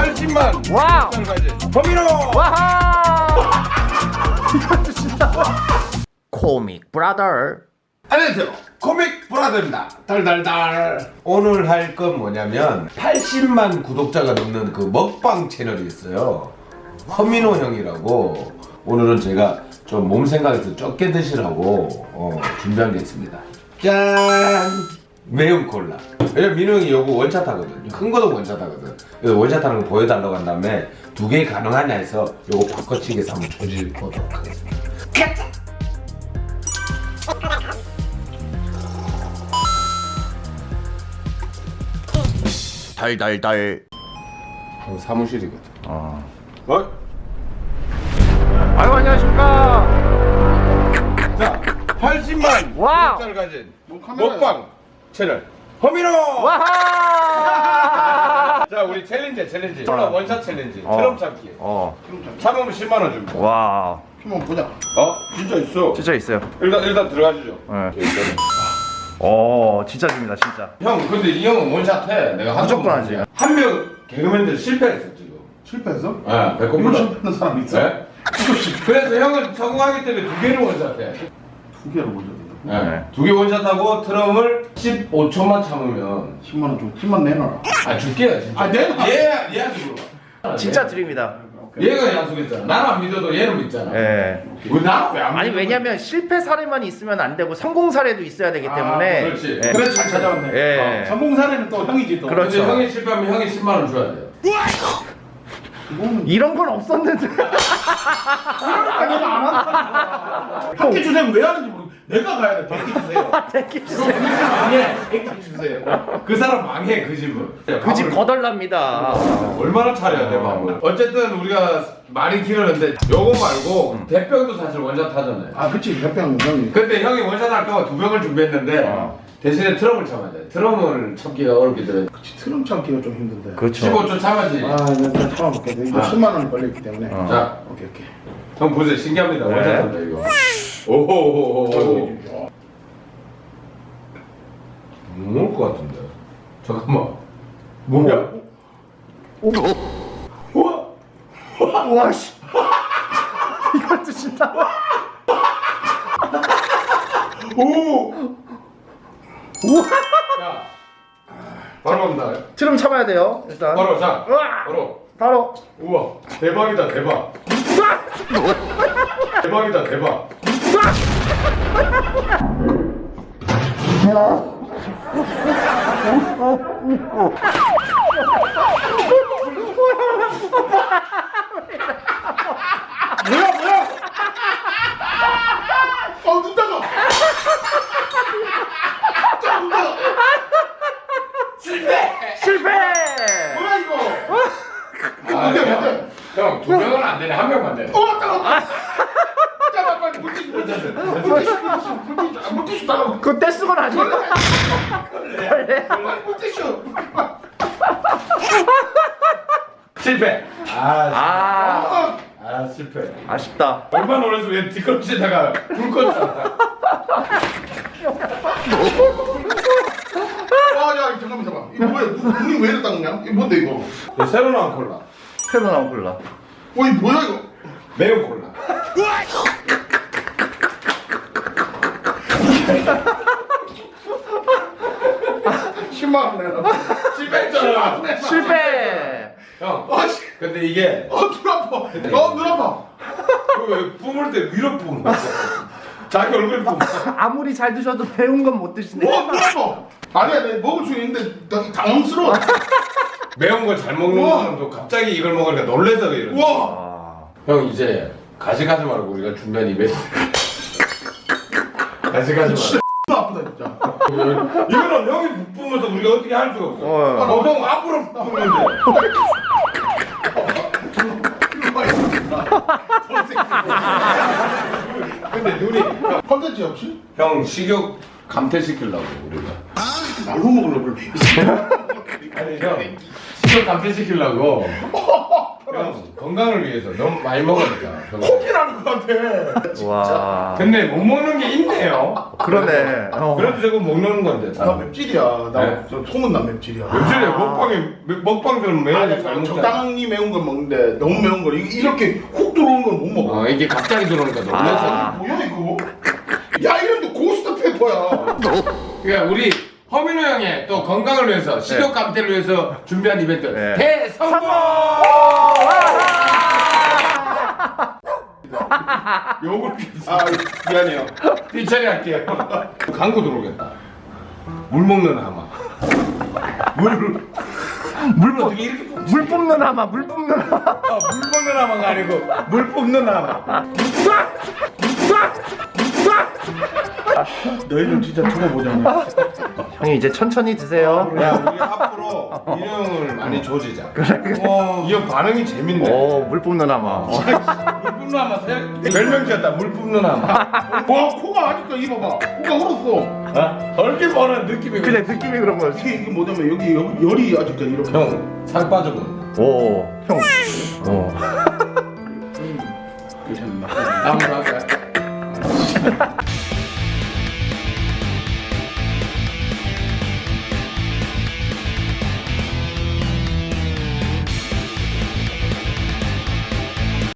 80만. 와우. 범인호 와하! 코믹 브라더. 안녕하세요. 코믹 브라더입니다. 달달달. 오늘 할 건 뭐냐면 80만 구독자가 넘는 그 먹방 채널이 있어요. 허민호 형이라고. 오늘은 제가 좀 몸 생각해서 적게 드시라고 어, 준비한 게 있습니다. 짠 매운 콜라 왜냐면 민호 형이 요거 원샷 하거든요 큰 거도 원샷 하거든 그래서 원샷 하는 거 보여달라고 한 다음에 두 개 가능하냐 해서 요거 바꿔치기해서 한번 조질 보도록 하겠습니다 달달달. 어, 사무실이거든 어. 어? 아유 안녕하십니까. 자, 80만 와우. 구독자를 가진 먹방 채널 허민호. 와하! 자, 우리 챌린지 챌린지. 어. 콜라 원샷 챌린지. 어. 트럼 참기. 어. 참으면 10만 원 줍니다. 와. 한번 보자. 어? 진짜 있어. 진짜 있어요. 일단 일단 들어가시죠. 네. 있잖아요. 어, 진짜 줍니다, 진짜. 형, 근데 이 형은 원샷 해. 내가 무조건 하지. 한명 개그맨들 실패했어 지금. 실패했어? 네, 배꼽 이거. 실패하는 사람 있어? 네? 그래서 형은 성공하기 때문에 두 개를 원샷해. 두 개를 먼저 낸다. 네. 두개 원샷하고 트럼을 15초만 참으면 10만 원 줘. 10만 내놔라. 아 줄게요 진짜. 아, 내놔. 얘 얘한테 물어봐. 진짜 드립니다. 얘가 약속했잖아. 나는 안 믿어도 얘는 믿잖아. 예. 왜 나는 왜안 아니 왜냐면 실패 사례만 있으면 안 되고 성공 사례도 있어야 되기 때문에 아, 그렇지. 예. 그래 잘 찾아왔네. 예. 어, 성공 사례는 또 형이지 또. 그렇죠. 근데 형이 실패하면 형이 10만 원 줘야 돼. 이거는 이런 건 없었는데 아니 안 한다. 학기 주세요 왜 하는지 모르. 내가 가야 돼. 백기 주세요. 대기 주세요. 예, 백기 주세요. 그 사람 망해 그 집은. 그 집 거덜납니다. 얼마나 차려야 돼 밥을. 어쨌든 우리가 많이 길었는데 요거 말고 대병도 사실 원샷 하잖아요. 아, 그치. 협병 형이. 근데 형이 원샷 할까봐 두 병을 준비했는데 어. 대신에 트럼을 참아야 돼. 트럼을 참기가 어렵기 때문에 그치. 트럼 참기가 좀 힘든데. 그렇죠. 15초 참아지. 아, 내가 참아볼게. 이거 아. 10만 원이 걸렸기 때문에. 어. 자, 오케이, 오케이. 형 보세요. 신기합니다. 네. 원샷 한다 이거. 오호호호호. 먹을 것 같은데. 잠깐만. 뭐야? 우와. 와 씨. 이것도 진짜. 오. 우와. 자. 바로 갑니다. 트럼 참아야 돼요. 일단. 바로 자. 우와. 바로. 바로. 우와. 대박이다 대박. 대박이다 대박. 뭐야, 뭐야? 어, 눈 따가. 자, 눈 따가. 실패. 뭐야 이거? 아. 뭔데? 형, 두 명은 안 되네. 한 명만 되네. 어, 따가. 물티슈, 아, 따가. 그거 떼쓰건 아니야? 빨리 물티슈. 실패. 아, 아, 아, 아 실패. 아쉽다. 얼마나 놀라서 왜 뒤꿈치에다가 불 껐잖아. 아, 야, 잠깐만, 잠깐만. 이거 뭐야? 눈- 눈이 왜 이렇게 따그냐? 이거 뭔데 이거? 이거 새로 나온 콜라. 새로 나온 콜라. 어, 이 뭐야 이거? 매운 콜라. 신망 내라. 실패했잖아. 실패. 형. 아, 씨. 근데 이게 어, 눈 아파. 어, 눈 아파. 왜 뿜을 때 위로 뿜어. 자기 얼굴 뿜어. 아무리 잘 드셔도 매운 건 못 드시네. 어, 눈 아파. 아니야, 내가 먹을 수 있는데 나 당황스러워. 매운 걸 잘 먹는 우와. 사람도 갑자기 이걸 먹으니까 놀래서 이런. 우와. 아, 형 이제 가져가지 말고 우리가 준비한 이벤트. 진짜 마. 아프다 진짜. 이거는 형이 못 뿜어서 우리가 어떻게 할 수가 없어. 어. 보통 앞으로 뿜으면 돼. 근데 눈이 컨텐츠 역시 형 식욕 감퇴시키려고 우리가. 날로 먹으려고. 아니 형 식욕 감퇴시키려고 형, 건강을 위해서 너무 많이 먹으니까. 코피 나는 것 같아. 와. 근데 못 먹는 게 있네요. 그러네. 어. 그래도 저거 먹는 건데. 나 맵찔이야. 나 네. 저 소문난 맵찔이야. 요즘에 먹방에 먹방들은 매일 아니, 잘 먹잖아. 적당히 매운 건 먹는데 너무 매운 걸 이- 이렇게 훅 들어오는 건못 먹어. 어, 이게 갑자기 들어오니까 놀라서. 아. 뭐야 이거? 야 이름도 고스트 페퍼야. 그러니까 우리 허민호 형의 또 건강을 위해서 식욕 감퇴를 위해서 준비한 이벤트 네. 대성공! 욕을 아 미안해요. 삐처리 할게요. 광고 들어오겠다. 물 먹는 하마. 물, 물 어떻게 이렇게 뽑지? 물 뽑는 하마, 물 뽑는 하마. 아, 물 먹는 하마가 아니고 물 뽑는 하마. 너희들 진짜 두고 보자. 형이 이제 천천히 드세요. 야, 우리 앞으로 이 형을 많이 조지자. 이형 반응이 재밌네. 오, 물 뽑는 하마. 어. 물 뽑는 하마 새- 별명 지었다. 물 뽑는 하마. 와 코가 아직까 입어봐. 코가 울었어. 어? 얼핏 보는 느낌이 그래, 느낌이 그런 거지. 이게 이게 뭐냐면 여기 여- 열이 아직까지 이렇게. 형 살 빠져고. 오, 형. 오. 괜찮나? 다음 거 할까요?